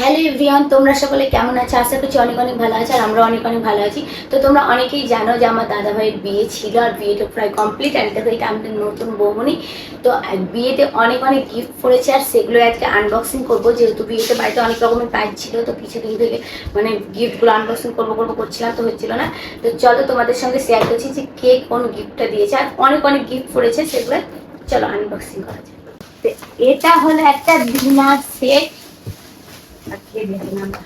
Hello everyone, তোমরা সকলে কেমন আছো? আশা করছি অনেক অনেক ভালো আছে আর আমরা অনেক অনেক ভালো আছি। তো তোমরা অনেকেই জানো যে আমার দাদা ভাইয়ের বিয়ে ছিল আর বিয়েটা প্রায় কমপ্লিট আর দেখো এটা আমাদের নতুন বৌমনি তো বিয়েতে অনেক অনেক গিফট পড়েছে আর সেগুলো আজকে আনবক্সিং করব। যেহেতু বিয়েতে বাড়িতে অনেক রকমের কাজ ছিল, তো কিছুদিন থেকে মানে গিফটগুলো আনবক্সিং করব করব করছিলাম, তো হচ্ছিল না। তো চলো তোমাদের সঙ্গে শেয়ার করছি যে কে কোন গিফটটা দিয়েছে আর অনেক অনেক গিফট পড়েছে সেগুলো। চলো আনবক্সিং করা যায় তো এটা হলো একটা ডিনার সেট। আজকে দেখুন আমরা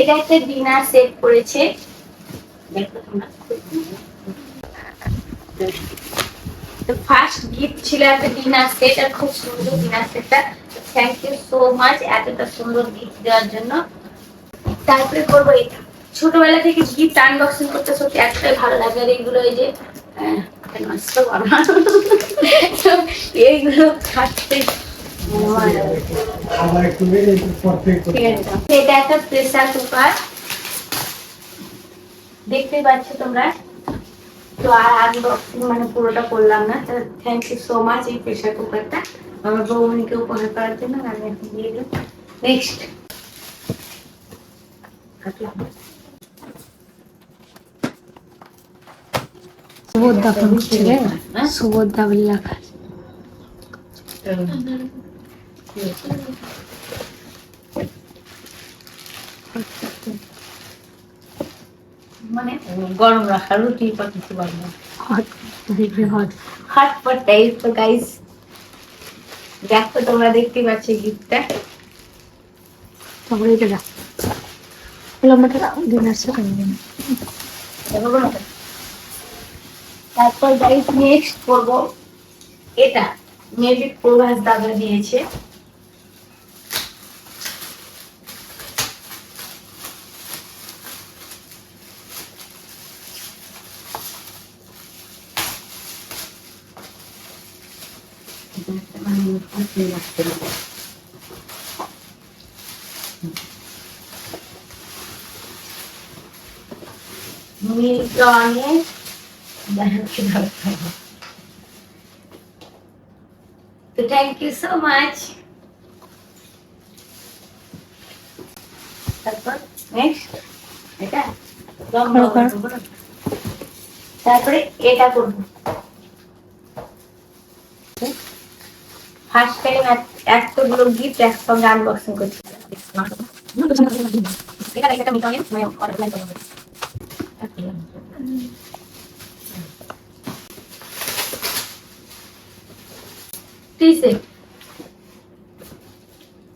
এটা একটা ডিনার সেট করেছে। দেখো তোমরা। ফার্স্ট গিফট ছিল একটা ডিনার সেট আর খুব সুন্দর ডিনার সেটটা। থ্যাংক ইউ সো মাচ এতটা সুন্দর গিফট দেওয়ার জন্য। তারপরে করব এটা। ছোটবেলা থেকে গিফট আনবক্সিং করতে সত্যি একটাই ভালো লাগে আর এইগুলো এই যে নষ্ট করো না। এইগুলো থাকতে আবার একটু। এটা প্রেসার কুকার দেখতেই পাচ্ছ তোমরা। তো আর আনবক্সিং মানে পুরোটা করলাম না। তো থ্যাংক ইউ সো মাচ এই প্রেসার কুকারটা আমার বৌমনিকে উপহার করার জন্য আমি এখন দিয়ে দিলাম। নেক্সট সুভদ্রা হচ্ছে রে সুভদ্রা বলে লেখা মানে গরম রাখা রুটি বা কিছু বানাবো হট দেখবি হট। হট পট টাইপ তো গাইস দেখো তোমরা দেখতে পাচ্ছ গিফটটা তারপরে এটা রাখ লম্বাটা ডিনার সেট আমি দিন তারপর গাইস নেক্সট করব এটা. মেবি প্রভাস দাদা দিয়েছে। মিল্টনে দেখো খাব। তো থ্যাংক ইউ সো মাচ তারপর নেক্সট এটা। করব তারপরে এটা করব। ফার্স্ট টাইম এতগুলো গিফট একসঙ্গে আনবক্সিং করছি এটা এটা মিটানে মানে অনলাইন করব। দিছে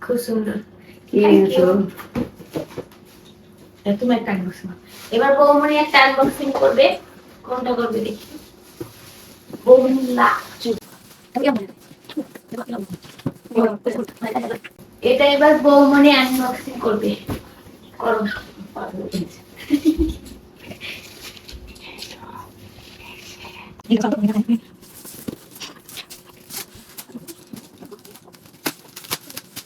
খুব সুন্দর থ্যাংক তুমি একটা আনবক্সিং এবার বৌমনি একটা আনবক্সিং করবে কোনটা করবে দেখি বৌমনি লাচু এটা এবার বৌমনি আনবক্সিং করবে করো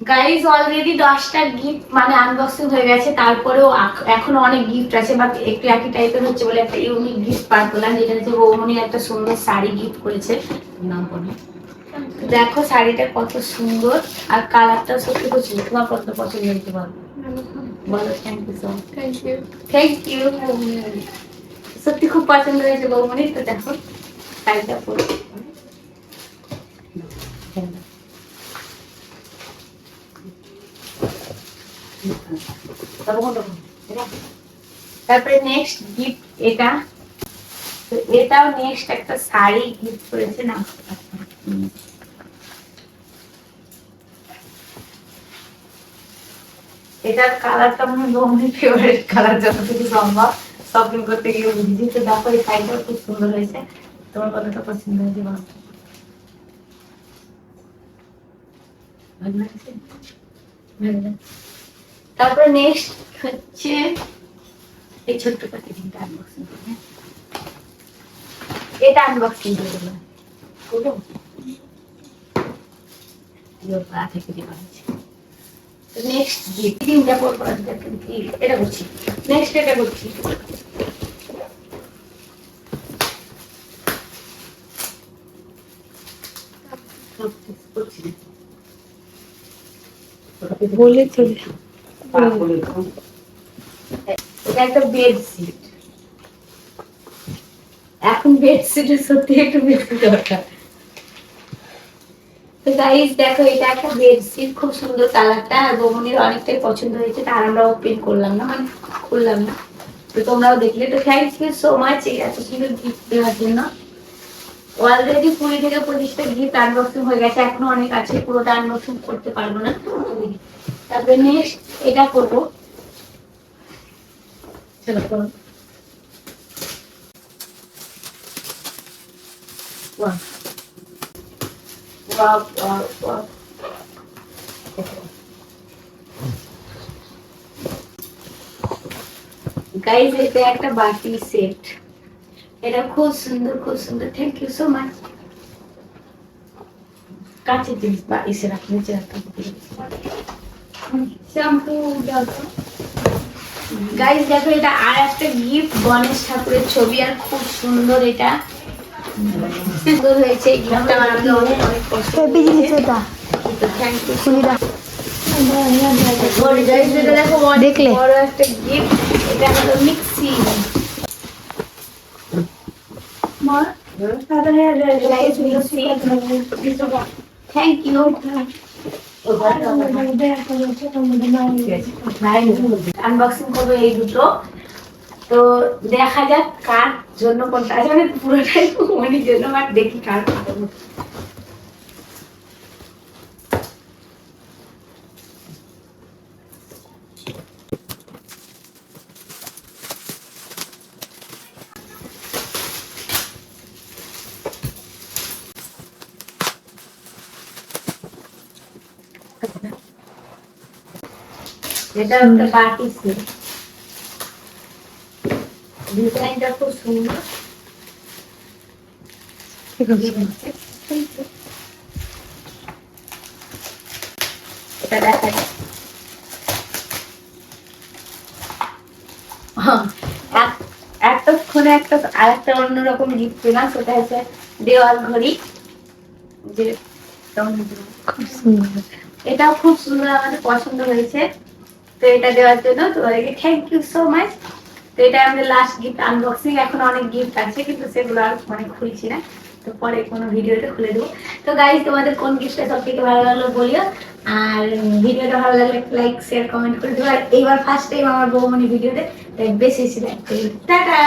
গাইজ অলরেডি দশটা গিফট মানে আনবক্সিং হয়ে গেছে তারপরেও এখনও অনেক গিফট আছে বা একটু একই টাইপের হচ্ছে বলে একটা ইউনিক গিফট পার করলাম যেটা হচ্ছে বৌমনি একটা সুন্দর শাড়ি গিফট করেছে। নাম বলে দেখো শাড়িটা কত সুন্দর আর কালারটা সত্যি খুব সুন্দর। তোমার কত পছন্দ হয়েছে বলো? বলো thank you so thank you thank you সত্যি খুব পছন্দ হয়েছে বৌমনি তো দেখো শাড়িটা পরে। তারপরে নেক্সট গিফট এটা। এটাও নেক্সট একটা শাড়ি গিফট করেছে না? এটার কালারটা মনে হয় ফেভারিট কালার যতটুকু সম্ভব। শপিং করতে গিয়ে বুঝেছি। তো দেখো, এই শাড়িটা খুব সুন্দর হয়েছে। তোমার কতটা পছন্দ হয়েছে বলো? ভালো। তারপরে নেক্সট হচ্ছে এই ছোট্ট প্যাকেজিংটা আনবক্সিং করবে। এটা আনবক্সিং করে দেবো। করব? পা থেকে দেওয়া হয়েছে নেক্সট এটা করছি। নেক্সট এটা করছি। বলে দে। এটা একটা বেডশিট এখন বেডশিটের সত্যি একটু বেশি দরকার। তো গাইস দেখো এটা একটা বেডশিট খুব সুন্দর কালারটা আর বৌমনির অনেকটাই পছন্দ হয়েছে তার আমরা ওপেন করলাম না মানে খুললাম না। তো তোমরাও দেখলে। তো থ্যাংক ইউ সো মাচ এত সুন্দর গিফট দেওয়ার জন্য। অলরেডি কুড়ি থেকে পঁচিশটা গিফট আনবক্সিং হয়ে গেছে এখনও অনেক আছে পুরোটা আনবক্সিং করতে পারব না। তারপরে নেক্সট এটা করব. গাইজ এটা একটা বাটি সেট এটা খুব সুন্দর খুব সুন্দর। থ্যাংক ইউ সো মাচ কাছের জিনিস বা এসে রাখলে রাখতে শ্যাম্পু গাইজ দেখো এটা আর একটা গিফট গণেশ ঠাকুরের ছবি আর খুব সুন্দর এটা। সুন্দর হয়েছে এই গিফটটা আমার অনেক অনেক পছন্দ হেভি জিনিস থ্যাংক ইউ খুলি দেখলে দেখলে? বড় একটা গিফট এটা হলো মিক্সি। থ্যাংক ইউ আনবক্সিং করব এই দুটো। তো দেখা যাক কার জন্য কোনটা। আছে মানে পুরোটাই মনির জন্য আর দেখি কার এটা একটা সেট ডিজাইনটা খুব সুন্দর। এটা দেখা হ্যাঁ, এক- একটা আরেকটা অন্যরকম গিফট পেলাম সেটা হচ্ছে দেওয়াল ঘড়ি। যে খুব সুন্দর। এটাও খুব সুন্দর আমাদের পছন্দ হয়েছে। তো এটা দেওয়ার জন্য তোমাদেরকে থ্যাংক ইউ সো মাচ তো এটা আমাদের লাস্ট গিফট আনবক্সিং এখন অনেক গিফট আছে, কিন্তু সেগুলো আর মানে খুলছি না। তো পরে কোনো ভিডিওতে খুলে দেবো। তো গাইজ তোমাদের কোন গিফটটা সব থেকে ভালো লাগল বলিও। আর ভিডিওটা ভালো লাগলে লাইক শেয়ার কমেন্ট করে দেবো আর এইবার ফার্স্ট টাইম আমার বৌমনি ভিডিওতে, তাই বেশি বেশি লাইক টাটা!